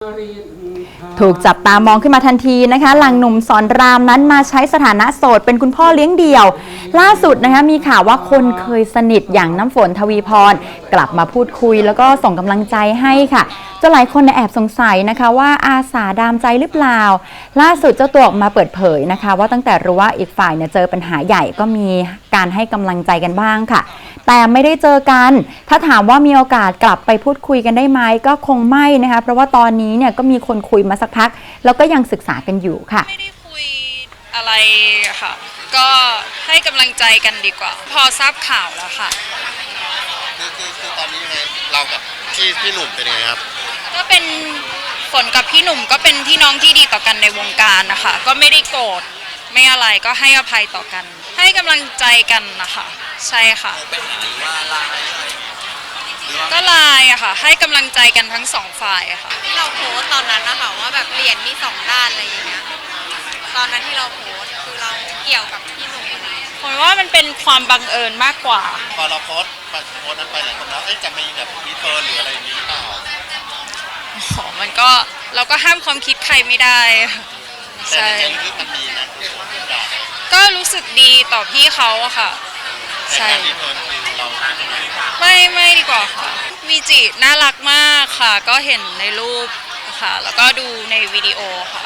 要里嗯。 ถูกจับตามองขึ้นมาทันทีนะคะ หลังหนุ่มสอนรามนั้นมาใช้สถานะโสดเป็นคุณพ่อเลี้ยงเดี่ยว ล่าสุดนะคะมีข่าวว่าคนเคยสนิทอย่างน้ำฝนทวีพร กลับมาพูดคุยแล้วก็ส่งกำลังใจให้ค่ะจนหลายคนเนี่ยแอบสงสัยนะคะว่าอาสาดามใจหรือเปล่า ล่าสุดเจ้าตัวออกมาเปิดเผยนะคะ ว่าตั้งแต่รู้ว่าอีกฝ่ายเนี่ยเจอปัญหาใหญ่ก็มีการให้กำลังใจกันบ้างค่ะ แต่ไม่ได้เจอกัน ถ้าถามว่ามีโอกาสกลับไปพูดคุยกันได้ไหมก็คงไม่นะคะ เพราะว่าตอนนี้เนี่ยก็มีคนคุยมาสักพัก แล้วก็ยังศึกษากันอยู่ค่ะ ไม่ได้คุยอะไรค่ะ ก็ให้กำลังใจกันดีกว่า พอทราบข่าวแล้วค่ะ คือคือคือตอนนี้ยังไงเรากับพี่พี่หนุ่มเป็นยังไงครับก็เป็นฝนกับพี่หนุ่มก็เป็นพี่น้องที่ดีต่อกันในวงการนะคะ ก็ไม่ได้โกรธไม่อะไรก็ให้อภัยต่อกัน ให้กำลังใจกันนะคะ ใช่ค่ะ ก็ไลน์อะค่ะ ให้กำลังใจกันทั้งสองฝ่ายอะค่ะ ที่เราโพสต์ตอนนั้นนะคะว่าแบบเหรียญมีสองด้านอะไรอย่างเงี้ย ตอนนั้นที่เราโพสต์คือเราเกี่ยวกับพี่หนุ่มอะไรอย่างเงี้ยผมว่ามันเป็นความบังเอิญมากกว่า พอเราโพสต์ไปโพสต์นั้นไปหลายคนแล้วเอ๊ะจะมีแบบรีเทิร์นหรืออะไรอย่างนี้หรือเปล่าอ๋อมันก็เราก็ห้ามความคิดใครไม่ได้แต่ใช่ ในใจลึกๆมันมีนะด่าอะไรก็รู้สึกดีต่อพี่เขาอะค่ะแต่ ใช่การรีเทิร์นคือเรายังไงไม่ไม่ดีกว่าค่ะ มีจิน่ารักมากค่ะ ก็เห็นในรูปค่ะ แล้วก็ดูในวิดีโอค่ะ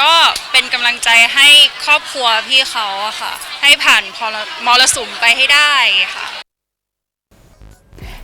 ก็เป็นกำลังใจให้ครอบครัวพี่เขาอะค่ะ ให้ผ่านพอมรสุมไปให้ได้ค่ะ